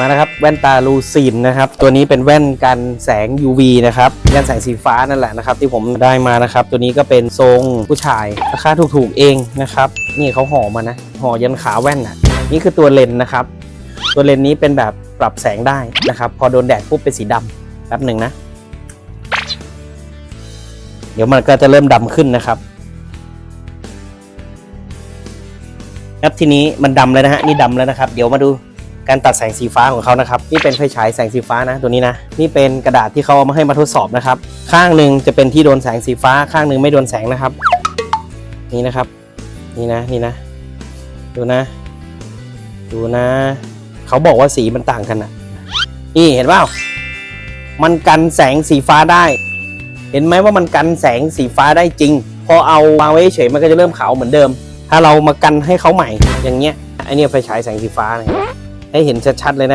มานะครับแว่นตาลูซินนะครับตัวนี้เป็นแว่นกันแสง UV นะครับกันแสงสีฟ้านั่นแหละนะครับที่ผมได้มานะครับตัวนี้ก็เป็นทรงผู้ชายราคาถูกๆเองนะครับนี่เขาห่อมานะห่อยันขาแว่นน่ะนี่คือตัวเลนนะครับ ตัวเลนนี้เป็นแบบปรับแสงได้นะครับ พอโดนแดดปุ๊บเป็นสีดำแป๊บหนึ่งนะ เดี๋ยวมันก็จะเริ่มดำขึ้นนะครับครับทีนี้มันดำแล้วนะฮะนี่ดำแล้วนะครับ เดี๋ยวมาดู การตัดแสงสีฟ้าของเขานะครับ นี่เป็นไฟฉายแสงสีฟ้านะตัวนี้นะ นี่เป็นกระดาษที่เขาเอามาให้มาทดสอบนะครับ ข้างหนึ่งจะเป็นที่โดนแสงสีฟ้า ข้างหนึ่งไม่โดนแสงนะครับ นี่นะครับ นี่นะ นี่นะ ดูนะ ดูนะ เขาบอกว่าสีมันต่างกันอะนี่เห็นเปล่า มันกันแสงสีฟ้าได้ เห็นไหมว่ามันกันแสงสีฟ้าได้จริง พอเอาวางไว้เฉยมันก็จะเริ่มขาวเหมือนเดิม ถ้าเรามากันให้เขาใหม่อย่างเงี้ยไอเนี่ยไฟฉายแสงสีฟ้าเนี่ย ให้เห็นชัดๆเลยนะ